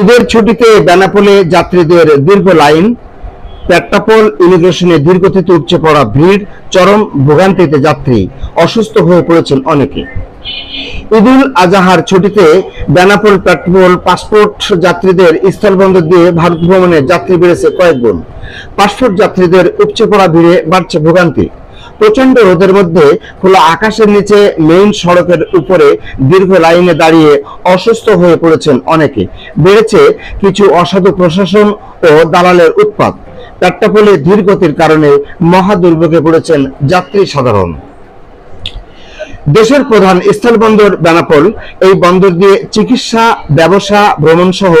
ঈদের ছুটিতে বেনাপোলে যাত্রীদের দীর্ঘ লাইন পেট্টাপোল ইমিগ্রেশনে দীর্ঘতিতে উপচে পড়া ভিড়, চরম ভোগান্তিতে যাত্রী অসুস্থ হয়ে পড়েছেন অনেকে। ঈদুল আজাহার ছুটিতে বেনাপোল পেট্রোল পাসপোর্ট যাত্রীদের স্থলবন্দর দিয়ে ভারত ভ্রমণে যাত্রী বেড়েছে কয়েক গুণ পাসপোর্ট যাত্রীদের উপচে পড়া ভিড়ে বাড়ছে ভোগান্তি। প্রচণ্ড রোদের মধ্যে খোলা আকাশের নিচে মেইন সড়কের উপরে দীর্ঘ লাইনে দাঁড়িয়ে অসুস্থ হয়ে পড়েছেন অনেকে। বেড়েছে কিছু অসাধু প্রশাসন ও দালালের উৎপাত। পেট্টাপোলে ধীর গতির কারণে মহা দুর্ভোগে পড়েছেন যাত্রী সাধারণ। দেশের প্রধান স্থলবন্দর বেনাপোল, এই বন্দর দিয়ে চিকিৎসা, ব্যবসা ভ্রমণ সহ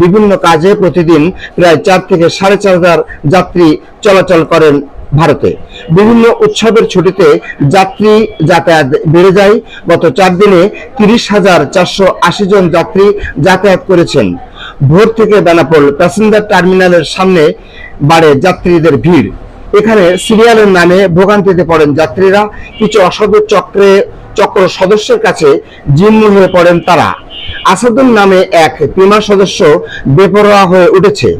বিভিন্ন কাজে প্রতিদিন প্রায় চার থেকে সাড়ে চার হাজার যাত্রী চলাচল করেন ভারতে। বিভিন্ন উৎসবের ছুটিতে যাত্রী যাতায়াত বেড়ে যায়। গত চার দিনে তিরিশ হাজার চারশো আশি জন যাত্রী যাতায়াত করেছেন। ভোর থেকে বেনাপোল প্যাসেঞ্জার টার্মিনালের সামনে বাড়ে যাত্রীদের ভিড়। এখানে সিরিয়ালের নামে ভোগান্তিতে পড়েন যাত্রীরা। কিছু অসাধু চক্রে, চক্র সদস্যের কাছে জিম্ম হয়ে পড়েন তারা। আসাদুল নামে এক বিমা সদস্য বেপরোয়া হয়ে উঠেছে।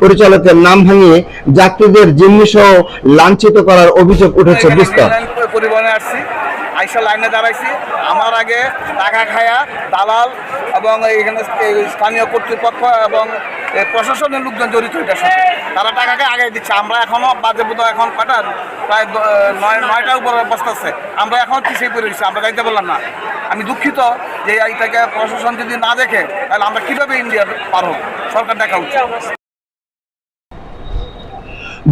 পরিচালকের নাম ভাঙিয়ে যাত্রীদের জিম্মি সহ লাঞ্ছিত করার অভিযোগ উঠেছে এখানে বিস্তর। পরিবহনে আসছি। আইসা লাইনে দাঁড়াইছি। আমার আগে টাকা খায়া দালাল এবং এইখানে স্থানীয় কর্তৃপক্ষ এবং প্রশাসনের লোকজন জড়িত এটার সাথে। তারা টাকাকে আগে দিচ্ছে। আমরা এখনও বাজে বোধ এখন কটার প্রায় নয় নয়টার উপর অবস্থা আছে। আমরা এখন পিছিয়ে পড়ে দিচ্ছি আমরা যাইতে বললাম না। আমি দুঃখিত যে এইটাকে প্রশাসন যদি না দেখে তাহলে আমরা কীভাবে ইন্ডিয়া পারব সরকার দেখা উচিত।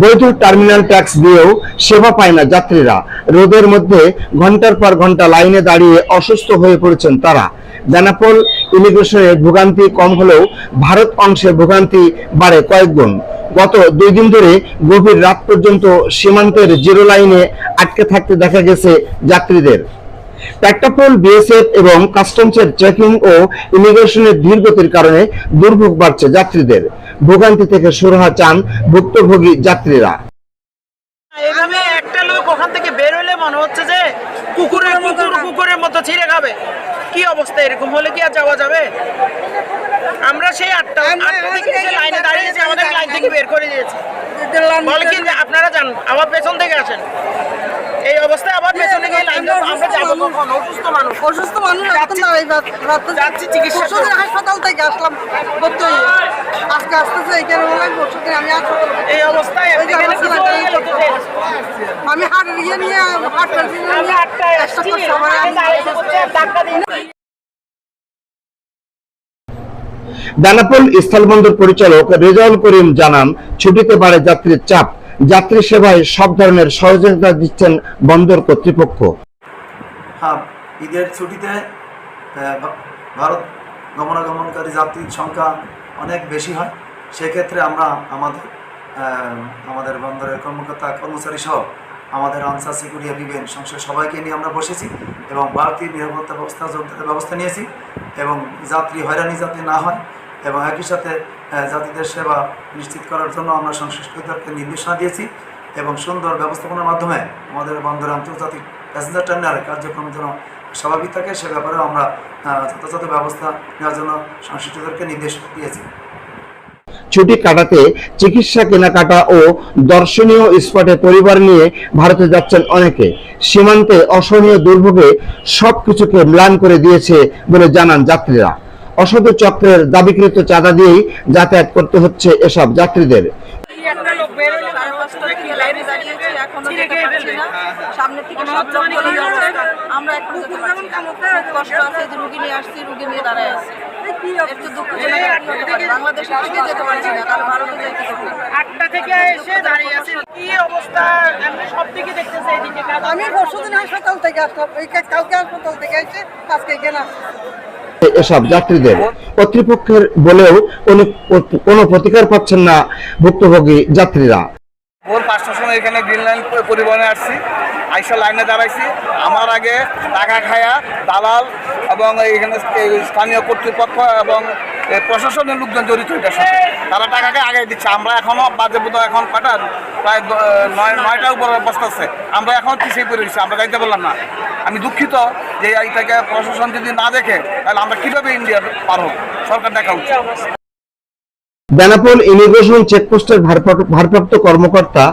বৈধ টার্মিনাল ট্যাক্স দিয়েও সেবা পায় না যাত্রীরা। রোদের মধ্যে ঘণ্টার পর ঘণ্টা লাইনে দাঁড়িয়ে অসুস্থ হয়ে পড়েছেন তারা। বেনাপোল ইমিগ্রেশনে ভোগান্তি কম হলেও ভারত অংশে ভোগান্তি বাড়ে কয়েক গুণ গত দুই দিন ধরে গভীর রাত পর্যন্ত সীমান্তের জিরো লাইনে আটকে থাকতে দেখা গেছে যাত্রীদের। পেট্টাপোল বিএসএফ এবং কাস্টমসের চেকিং ও ইমিগ্রেশনের ধীর গতির কারণে দুর্ভোগ বাড়ছে যাত্রীদের। ভোগান্তি থেকে সুরাহা চান ভুক্তভোগী যাত্রীরা। এভাবে একটা লোক ওখান থেকে বের মনে হচ্ছে যে কুকুরের কুকুর কুকুরের মতো ছিঁড়ে খাবে। কি অবস্থা? এরকম হলে কি আর যাওয়া যাবে? আমরা সেই আটটা আটটা থেকে যে লাইনে দাঁড়িয়েছি আমাদের লাইন থেকে বের করে দিয়েছে। বলে কি আপনারা যান আবার পেছন থেকে আসেন। এই অবস্থায় আবার পেছনে গিয়ে লাইন। আমরা যাব কখন? অসুস্থ মানুষ। অসুস্থ মানুষ এখন যাচ্ছি- না এই রাতে যাচ্ছি চিকিৎসা হাসপাতাল থেকে আসলাম আজকে আসতেছে এখানে বললাম পরশুদিন আমি হাসপাতাল এই অবস্থায় আমি হাট ইয়ে নিয়ে নিয়ে করছি, আমার ধাক্কা স্থলবন্দর পরিচালক রেজাউল করিম জানান ছুটিতে বাড়ে যাত্রীর চাপ। যাত্রী সেবায় সব ধরনের সহযোগিতা দিচ্ছেন বন্দর কর্তৃপক্ষ। হ্যাঁ ঈদের ছুটিতে ভারত গমনাগমনকারী যাত্রীর সংখ্যা অনেক বেশি হয়। সেক্ষেত্রে আমরা আমাদের আমাদের বন্দরের কর্মকর্তা, কর্মচারী সহ আমাদের আনসার সিকিউরিটি বিবেন সংসদ সবাইকে নিয়ে আমরা বসেছি এবং বাড়তি নিরাপত্তা ব্যবস্থা জোরদারের ব্যবস্থা নিয়েছি এবং যাত্রী হয়রানি যাতে না হয় এবং একই সাথে জাতিদের সেবা নিশ্চিত করার জন্য আমরা সংশ্লিষ্টদেরকে নির্দেশনা দিয়েছি এবং সুন্দর ব্যবস্থাপনার মাধ্যমে আমাদের বন্দরের আন্তর্জাতিক প্যাসেঞ্জার টার্মিনালের কার্যক্রম যেন স্বাভাবিক থাকে, সে ব্যাপারেও আমরা যথাযথ ব্যবস্থা নেওয়ার জন্য সংশ্লিষ্টদেরকে নির্দেশ দিয়েছি। ছুটি কাটাতে চিকিৎসা, কেনাকাটা ও দর্শনীয় স্পটে পরিবার নিয়ে ভারতে যাচ্ছেন অনেকে। সীমান্তে অসহনীয় দুর্ভোগে সবকিছুকে ম্লান করে দিয়েছে বলে জানান যাত্রীরা। অসাধু চক্রের দাবিকৃত চাঁদা দিয়েই যাতায়াত করতে হচ্ছে এসব যাত্রীদের একটা লোক বের হলে সাড়ে পাঁচটা থেকে লাইনে দাঁড়িয়েছি এখনও ছিঁড়ে যেতে খেয়ে পারছি না সামনে থেকে সব হচ্ছে অনেক জঙ্গলের লোক অবস্থা। আছে। আমরা এখন যেতে পারছি না। খুব কষ্ট আছে যে রুগী নিয়ে আসছি রুগী নিয়ে দাঁড়ায় আছি একটু দুঃখজনক কি হতে পারে বাংলাদেশ থেকে যেতে পারছি না কারণ ভারতে যাইতে আটটা থেকে এসে দাঁড়িয়ে আছি কি অবস্থা আমি সব দিকে দেখতেছি এদিকে আমি পরশুদিন হাসপাতাল থেকে আসলাম কালকে হাসপাতাল থেকে এসে আজকে এখানে আসছি এসব যাত্রীদের কর্তৃপক্ষের বলেও কোনো প্রতিকার পাচ্ছেন না ভুক্তভোগী যাত্রীরা। ভোর পাঁচটার সময় এখানে গ্রিন লাইন পরিবহনে আসছি, আইসা লাইনে দাঁড়াইছি। আমার আগে টাকা খায়া দালাল এবং এইখানে এই স্থানীয় কর্তৃপক্ষ এবং প্রশাসনের লোকজন জড়িত এটার সাথে। তারা টাকাকে আগে দিচ্ছে। আমরা এখনও বাজে বোধ এখন কটার প্রায় নয়, নয়টার উপর অবস্থা আছে। আমরা এখন পিছিয়ে পড়ে দিচ্ছি আমরা যাইতে বললাম না। আমি দুঃখিত। যে এইটাকে প্রশাসন যদি না দেখে, তাহলে আমরা কীভাবে ইন্ডিয়া পারব সরকার দেখা উচিত। বেনাপোল ইমিগ্রেশন চেকপোস্টের ভারপ্রাপ্ত কর্মকর্তা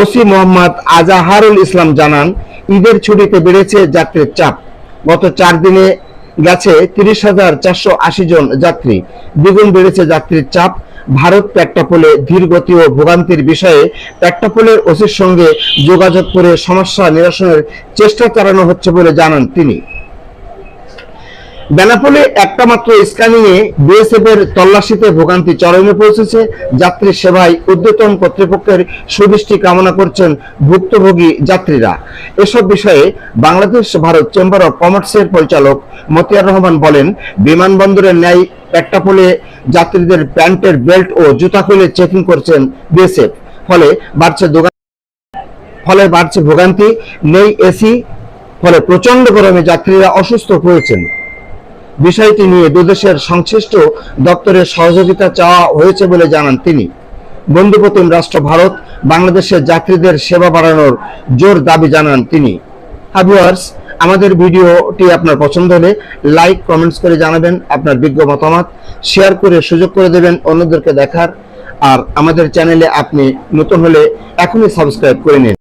ওসি মোহাম্মদ আজাহারুল ইসলাম জানান, ঈদের ছুটিতে বেড়েছে যাত্রীর চাপ। গত চার দিনে গেছে তিরিশ হাজার চারশো আশি জন যাত্রী। দ্বিগুণ বেড়েছে যাত্রীর চাপ। ভারত প্যাকটাপোলে ধীর গতি ও ভোগান্তির বিষয়ে প্যাকটাপোলের ওসির সঙ্গে যোগাযোগ করে সমস্যা নিরসনের চেষ্টা চালানো হচ্ছে বলে জানান তিনি। বেনাপোলে একটা মাত্র স্ক্যানিং এ বিএসএফ এর তল্লাশিতে ভোগান্তি চরমে পৌঁছেছে। যাত্রী সেবায় উদ্যতন কর্তৃপক্ষের সুদৃষ্টি কামনা করছেন ভুক্তভোগী যাত্রীরা। এসব বিষয়ে বাংলাদেশ ভারত চেম্বার অব কমার্সের পরিচালক মতিয়ার রহমান বলেন, বিমানবন্দরের ন্যায় পেট্টাপোলে যাত্রীদের প্যান্টের বেল্ট ও জুতা খুলে চেকিং করছেন বিএসএফ। ফলে বাড়ছে দোকান ফলে বাড়ছে ভোগান্তি, নেই এসি, ফলে প্রচণ্ড গরমে যাত্রীরা অসুস্থ হয়েছেন। বিষয়টি নিয়ে দুদেশের সংশ্লিষ্ট দপ্তরের সহযোগিতা চাওয়া হয়েছে বলে জানান তিনি। বন্ধুপ্রতিম রাষ্ট্র ভারত বাংলাদেশের যাত্রীদের সেবা বাড়ানোর জোর দাবি জানান তিনি। হাবিয়ার্স আমাদের ভিডিওটি আপনার পছন্দ হলে লাইক, কমেন্টস করে জানাবেন, আপনার বিজ্ঞ মতামত শেয়ার করে সুযোগ করে দেবেন অন্যদেরকে দেখার। আর আমাদের চ্যানেলে আপনি নতুন হলে এখনই সাবস্ক্রাইব করে নিন।